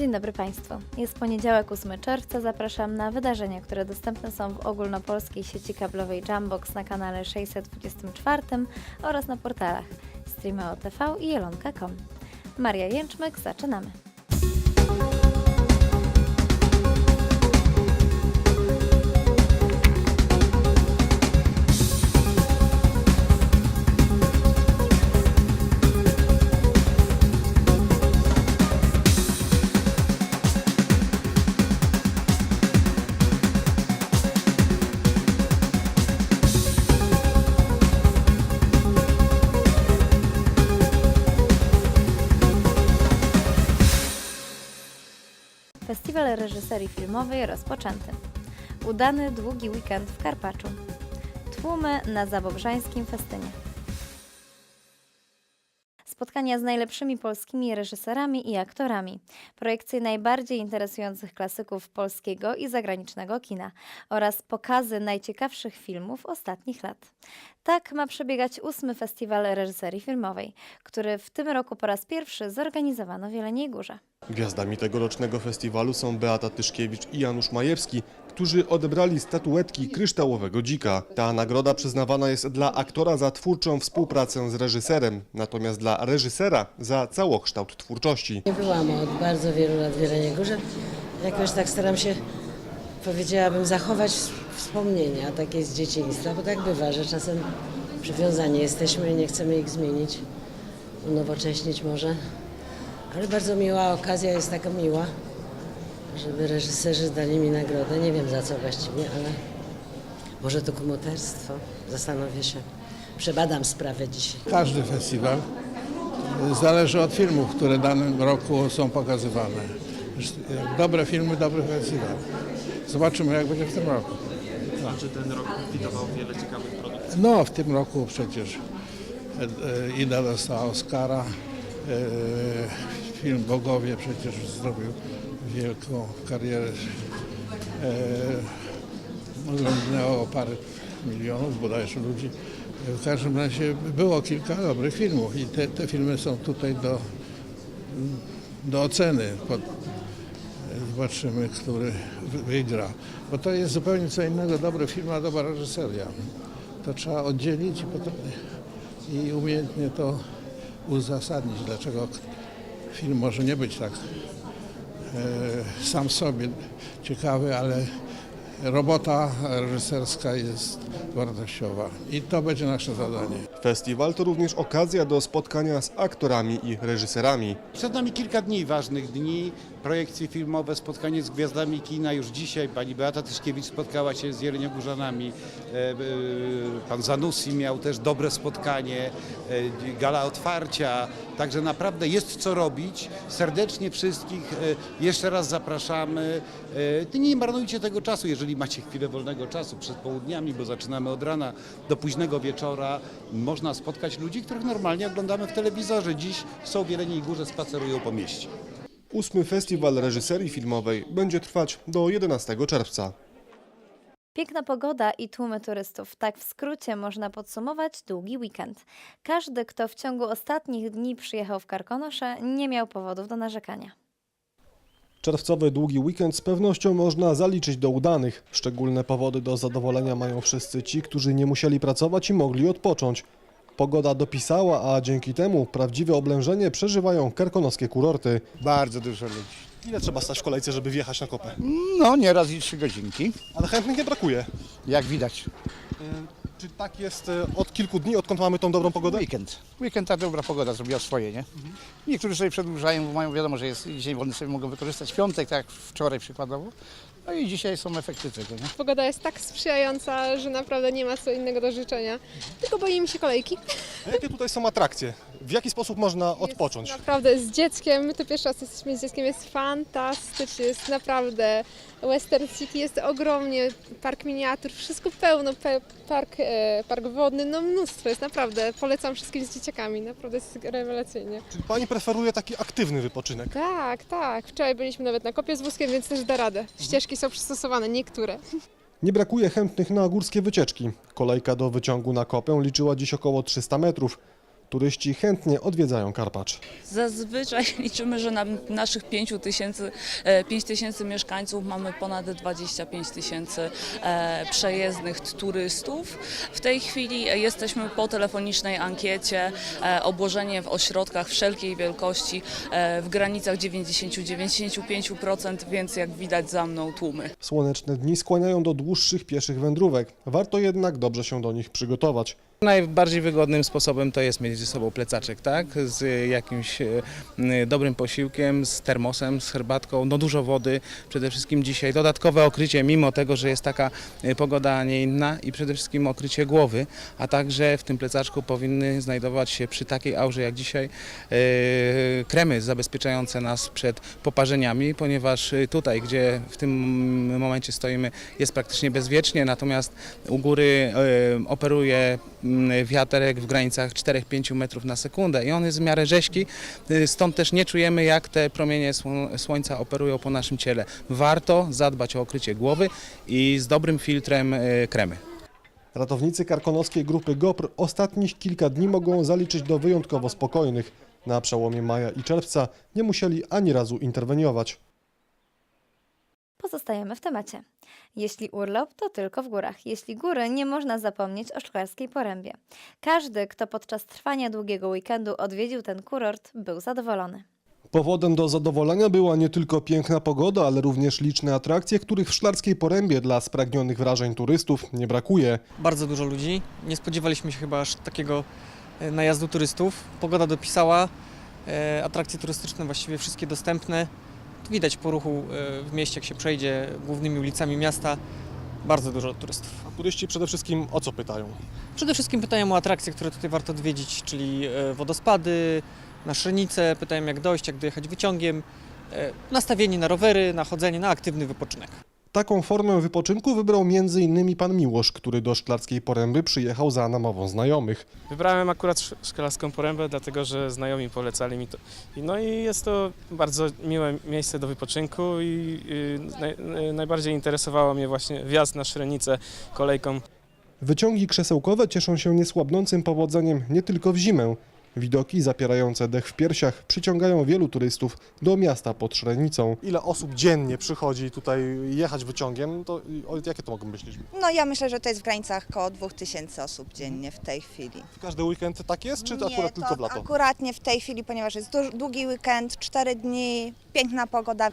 Dzień dobry Państwu. Jest poniedziałek 8 czerwca. Zapraszam na wydarzenia, które dostępne są w ogólnopolskiej sieci kablowej Jambox na kanale 624 oraz na portalach Streameo TV i jelonka.com. Maria Jęczmek, zaczynamy. Reżyserii filmowej rozpoczęty. Udany długi weekend w Karpaczu. Tłumy na zabobrzańskim festynie. Spotkania z najlepszymi polskimi reżyserami i aktorami, projekcje najbardziej interesujących klasyków polskiego i zagranicznego kina oraz pokazy najciekawszych filmów ostatnich lat. Tak ma przebiegać ósmy festiwal reżyserii filmowej, który w tym roku po raz pierwszy zorganizowano w Jeleniej Górze. Gwiazdami tegorocznego festiwalu są Beata Tyszkiewicz i Janusz Majewski, którzy odebrali statuetki kryształowego dzika. Ta nagroda przyznawana jest dla aktora za twórczą współpracę z reżyserem, natomiast dla reżysera za całokształt twórczości. Nie byłam od bardzo wielu lat w Jeleniej Górze. Jakoś tak staram się, powiedziałabym, zachować wspomnienia takie z dzieciństwa, bo tak bywa, że czasem przywiązani jesteśmy i nie chcemy ich zmienić, unowocześnić może. Ale bardzo miła okazja jest taka miła, żeby reżyserzy dali mi nagrodę. Nie wiem za co właściwie, ale może to kumoterstwo. Zastanowię się. Przebadam sprawę dzisiaj. Każdy festiwal zależy od filmów, które w danym roku są pokazywane. Jak Dobre filmy, dobry festiwal. Zobaczymy, jak będzie w tym roku. Czy ten rok kwitował wiele ciekawych produktów? No, w tym roku przecież e, Ida dostała Oscara. E, Film Bogowie przecież zrobił wielką karierę. E, Oglądnęło parę milionów bodajże ludzi. W każdym razie było kilka dobrych filmów i te, te filmy są tutaj do, do oceny. Pod, Zobaczymy, który wy- wygra. Bo to jest zupełnie co innego dobry film, a dobra reżyseria. To trzeba oddzielić i, potem, i umiejętnie to uzasadnić, dlaczego film może nie być tak e, sam w sobie ciekawy, ale robota reżyserska jest wartościowa. I to będzie nasze zadanie. Festiwal to również okazja do spotkania z aktorami i reżyserami. Przed nami kilka dni, ważnych dni, projekcje filmowe, spotkanie z gwiazdami kina. Już dzisiaj pani Beata Tyszkiewicz spotkała się z Jeleniogórzanami. E, e, Pan Zanussi miał też dobre spotkanie, e, gala otwarcia. Także naprawdę jest co robić. Serdecznie wszystkich jeszcze raz zapraszamy. Nie marnujcie tego czasu, jeżeli macie chwilę wolnego czasu przed południami, bo zaczynamy od rana do późnego wieczora. Można spotkać ludzi, których normalnie oglądamy w telewizorze. Dziś są w Jeleniej Górze, spacerują po mieście. Ósmy festiwal reżyserii filmowej będzie trwać do 11 czerwca. Piękna pogoda i tłumy turystów. Tak w skrócie można podsumować długi weekend. Każdy, kto w ciągu ostatnich dni przyjechał w Karkonosze, nie miał powodów do narzekania. Czerwcowy długi weekend z pewnością można zaliczyć do udanych. Szczególne powody do zadowolenia mają wszyscy ci, którzy nie musieli pracować i mogli odpocząć. Pogoda dopisała, a dzięki temu prawdziwe oblężenie przeżywają karkonoskie kurorty. Bardzo dużo ludzi. Ile trzeba stać w kolejce, żeby wjechać na kopę? No, nieraz i trzy godzinki, Ale chętnych nie brakuje. jak widać. Czy tak jest e, od kilku dni, odkąd mamy tą dobrą pogodę? Weekend. Weekend ta dobra pogoda zrobiła swoje, nie? Niektórzy sobie przedłużają, bo mają wiadomo, że jest dzień wolny, sobie mogą wykorzystać piątek, tak jak wczoraj przykładowo. No i dzisiaj są efekty tego, nie? Pogoda jest tak sprzyjająca, że naprawdę nie ma co innego do życzenia. Tylko boimy się kolejki. A jakie tutaj są atrakcje? W jaki sposób można odpocząć? Jest naprawdę z dzieckiem, my to pierwszy raz jesteśmy z dzieckiem, jest fantastycznie, jest naprawdę. Western City jest ogromnie, park miniatur, wszystko pełno, pe, park, e, park wodny, no mnóstwo jest naprawdę. Polecam wszystkim z dzieciakami, naprawdę jest rewelacyjnie. Czy pani preferuje taki aktywny wypoczynek? Tak, tak. Wczoraj byliśmy nawet na kopie z wózkiem, więc też da radę. Ścieżki są przystosowane, niektóre. Nie brakuje chętnych na górskie wycieczki. Kolejka do wyciągu na kopę liczyła dziś około 300 metrów. Turyści chętnie odwiedzają Karpacz. Zazwyczaj liczymy, że na naszych 5 tysięcy, e, 5 tysięcy mieszkańców mamy ponad 25 tysięcy e, przejezdnych turystów. W tej chwili jesteśmy po telefonicznej ankiecie, e, obłożenie w ośrodkach wszelkiej wielkości e, w granicach 90-95%, więc jak widać za mną tłumy. Słoneczne dni skłaniają do dłuższych pieszych wędrówek. Warto jednak dobrze się do nich przygotować. Najbardziej wygodnym sposobem to jest mieć ze sobą plecaczek, tak? Z jakimś e, dobrym posiłkiem, z termosem, z herbatką, no dużo wody, przede wszystkim dzisiaj dodatkowe okrycie, mimo tego, że jest taka e, pogoda, nie inna i przede wszystkim okrycie głowy, a także w tym plecaczku powinny znajdować się przy takiej aurze jak dzisiaj e, kremy zabezpieczające nas przed poparzeniami, ponieważ tutaj, gdzie w tym momencie stoimy jest praktycznie bezwiecznie, natomiast u góry operuje wiaterek w granicach 4-5 metrów na sekundę i on jest w miarę rzeźki, y, stąd też nie czujemy jak te promienie sło- słońca operują po naszym ciele. Warto zadbać o okrycie głowy i z dobrym filtrem y, kremy. Ratownicy karkonoskiej grupy GOPR ostatnich kilka dni mogą zaliczyć do wyjątkowo spokojnych. Na przełomie maja i czerwca nie musieli ani razu interweniować. Pozostajemy w temacie. Jeśli urlop, to tylko w górach. Jeśli góry, nie można zapomnieć o szklarskiej porębie. Każdy, kto podczas trwania długiego weekendu odwiedził ten kurort, był zadowolony. Powodem do zadowolenia była nie tylko piękna pogoda, ale również liczne atrakcje, których w Szklarskiej Porębie dla spragnionych wrażeń turystów nie brakuje. bardzo dużo ludzi. Nie spodziewaliśmy się chyba aż takiego e, najazdu turystów. Pogoda dopisała, e, atrakcje turystyczne właściwie wszystkie dostępne. Widać po ruchu e, w mieście, jak się przejdzie głównymi ulicami miasta, bardzo dużo turystów. A turyści przede wszystkim o co pytają? Przede wszystkim pytają o atrakcje, które tutaj warto odwiedzić, czyli e, wodospady, na Szrenicę, pytają jak dojść, jak dojechać wyciągiem, e, nastawieni na rowery, na chodzenie, na aktywny wypoczynek. Taką formę wypoczynku wybrał m.in. pan Miłosz, który do Szklarskiej Poręby przyjechał za namową znajomych. Wybrałem akurat sz- szkelarską porębę, dlatego że znajomi polecali mi to. No i jest to bardzo miłe miejsce do wypoczynku i y, naj, y, najbardziej interesowało mnie właśnie wjazd na Szrenicę kolejką. Wyciągi krzesełkowe cieszą się niesłabnącym powodzeniem nie tylko w zimę. Widoki zapierające dech w piersiach przyciągają wielu turystów do miasta pod Szrenicą. Ile osób dziennie przychodzi tutaj jechać wyciągiem, to jakie to mogą być liczby? No ja myślę, że to jest w granicach około 2000 osób dziennie w tej chwili. Każdy weekend tak jest, czy to Nie, akurat tylko w lato? Akurat nie w tej chwili, ponieważ jest długi weekend, 4 dni, piękna pogoda.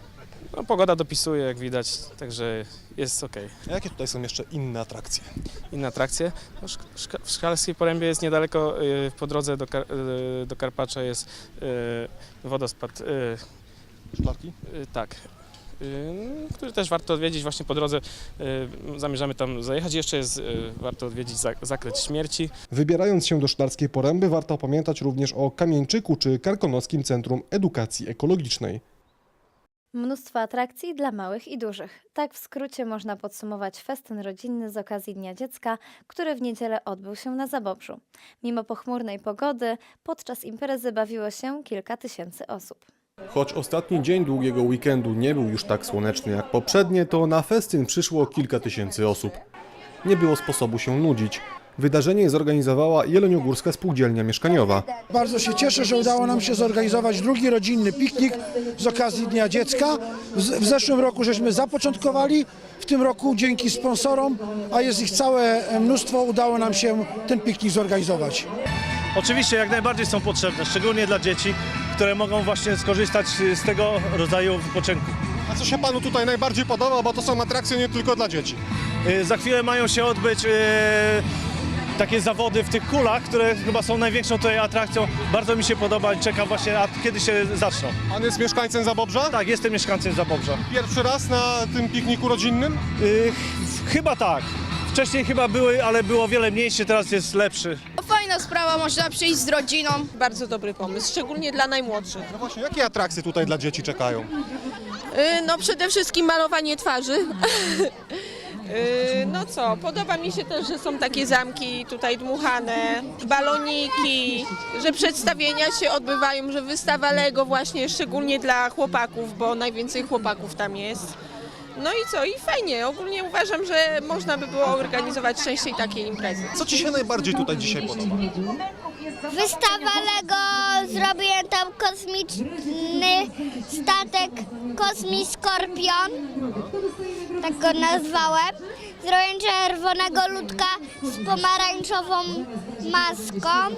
No, pogoda dopisuje, jak widać, także jest ok. A jakie tutaj są jeszcze inne atrakcje? Inne atrakcje. No, szk- szka- w Szkalskiej Porębie jest niedaleko, y, po drodze do, Kar- y, do Karpacza jest y, wodospad, y, Szklarki? y, tak, y, który też warto odwiedzić właśnie po drodze. y, Zamierzamy tam zajechać. Jeszcze jest, y, warto odwiedzić zakręt śmierci. Wybierając się do Szklarskiej Poręby warto pamiętać również o Kamieńczyku czy Karkonoskim Centrum Edukacji Ekologicznej. Mnóstwo atrakcji dla małych i dużych. Tak w skrócie można podsumować festyn rodzinny z okazji Dnia Dziecka, który w niedzielę odbył się na Zabobrzu. Mimo pochmurnej pogody, podczas imprezy bawiło się kilka tysięcy osób. Choć ostatni dzień długiego weekendu nie był już tak słoneczny jak poprzednie, to na festyn przyszło kilka tysięcy osób. Nie było sposobu się nudzić. Wydarzenie zorganizowała Jeleniogórska Spółdzielnia Mieszkaniowa. Bardzo się cieszę, że udało nam się zorganizować drugi rodzinny piknik z okazji Dnia Dziecka. W, zeszłym roku żeśmy zapoczątkowali, w tym roku dzięki sponsorom, a jest ich całe mnóstwo, udało nam się ten piknik zorganizować. Oczywiście jak najbardziej są potrzebne, szczególnie dla dzieci, które mogą właśnie skorzystać z tego rodzaju wypoczynku. A co się panu tutaj najbardziej podoba, bo to są atrakcje nie tylko dla dzieci? Y, Za chwilę mają się odbyć y, takie zawody w tych kulach, które chyba są największą tutaj atrakcją. Bardzo mi się podoba i czekam właśnie, a kiedy się zaczną. Pan jest mieszkańcem Zabobrza? Tak, jestem mieszkańcem Zabobrza. Pierwszy raz na tym pikniku rodzinnym? Y, ch- chyba tak. Wcześniej chyba były, ale było o wiele mniejsze, teraz jest lepszy. Fajna sprawa, można przyjść z rodziną. Bardzo dobry pomysł, szczególnie dla najmłodszych. No właśnie, jakie atrakcje tutaj dla dzieci czekają? No przede wszystkim malowanie twarzy. No co, podoba mi się też, że są takie zamki tutaj dmuchane, baloniki, że przedstawienia się odbywają, że wystawa Lego właśnie szczególnie dla chłopaków, bo najwięcej chłopaków tam jest. No i co, i fajnie, ogólnie uważam, że można by było organizować częściej takie imprezy. Co ci się najbardziej tutaj dzisiaj podoba? Wystawa Lego, zrobiłem tam kosmiczny statek Kosmi Skorpion, tak go nazwałem. Zrobiłem czerwonego ludka z pomarańczową maską.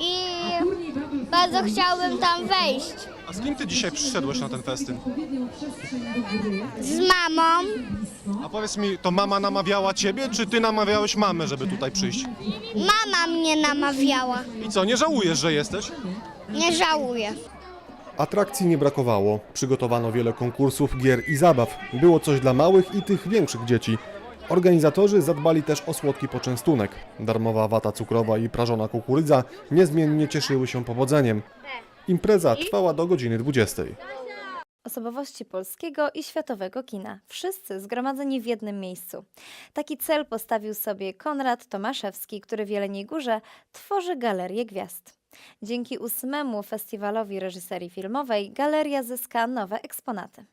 I bardzo chciałbym tam wejść A z kim ty dzisiaj przyszedłeś na ten festyn? z mamą. A powiedz mi, to mama namawiała ciebie, czy ty namawiałeś mamę, żeby tutaj przyjść? Mama mnie namawiała. I co, nie żałujesz, że jesteś? Nie żałuję. Atrakcji nie brakowało. Przygotowano wiele konkursów, gier i zabaw. Było coś dla małych i tych większych dzieci. Organizatorzy zadbali też o słodki poczęstunek. Darmowa wata cukrowa i prażona kukurydza niezmiennie cieszyły się powodzeniem. Impreza trwała do godziny 20. Osobowości polskiego i światowego kina. Wszyscy zgromadzeni w jednym miejscu. Taki cel postawił sobie Konrad Tomaszewski, który w Jeleniej Górze tworzy Galerię Gwiazd. Dzięki ósmemu festiwalowi reżyserii filmowej galeria zyska nowe eksponaty.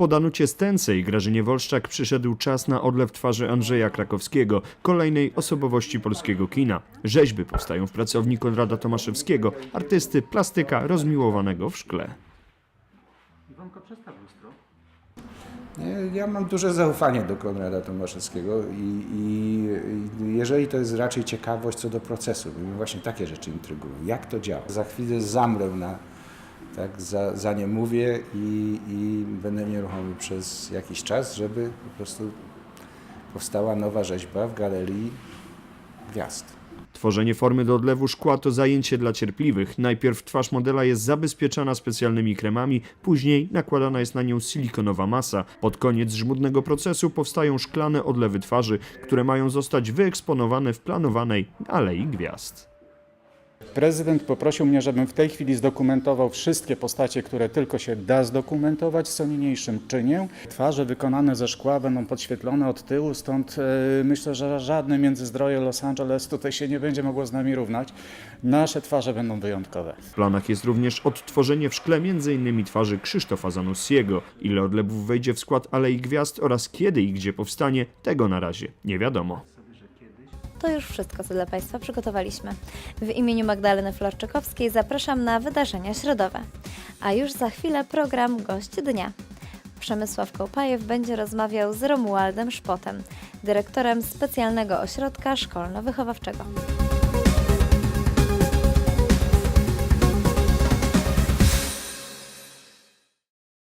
Po Danucie Stęce i Grażynie Wolszczak przyszedł czas na odlew twarzy Andrzeja Krakowskiego, kolejnej osobowości polskiego kina. Rzeźby powstają w pracowni Konrada Tomaszewskiego, artysty plastyka rozmiłowanego w szkle. Ja mam duże zaufanie do Konrada Tomaszewskiego i, i, i jeżeli to jest raczej ciekawość co do procesu, bo mnie właśnie takie rzeczy intrygują. Jak to działa? Za chwilę zamrę na, tak, za, za nie mówię i, i będę nieruchomy przez jakiś czas, żeby po prostu powstała nowa rzeźba w Galerii Gwiazd. Tworzenie formy do odlewu szkła to zajęcie dla cierpliwych. Najpierw twarz modela jest zabezpieczana specjalnymi kremami, później nakładana jest na nią silikonowa masa. Pod koniec żmudnego procesu powstają szklane odlewy twarzy, które mają zostać wyeksponowane w planowanej Alei Gwiazd. Prezydent poprosił mnie, żebym w tej chwili zdokumentował wszystkie postacie, które tylko się da zdokumentować, co niniejszym czynię. Twarze wykonane ze szkła będą podświetlone od tyłu, stąd e, myślę, że żadne międzyzdroje Los Angeles tutaj się nie będzie mogło z nami równać. Nasze twarze będą wyjątkowe. W planach jest również odtworzenie w szkle m.in. twarzy Krzysztofa Zanussiego. Ile odlewów wejdzie w skład Alei Gwiazd oraz kiedy i gdzie powstanie, tego na razie nie wiadomo. To już wszystko, co dla Państwa przygotowaliśmy. W imieniu Magdaleny Florczykowskiej zapraszam na wydarzenia środowe. A już za chwilę program Gość Dnia. Przemysław Kołpajew będzie rozmawiał z Romualdem Szpotem, dyrektorem specjalnego ośrodka szkolno-wychowawczego.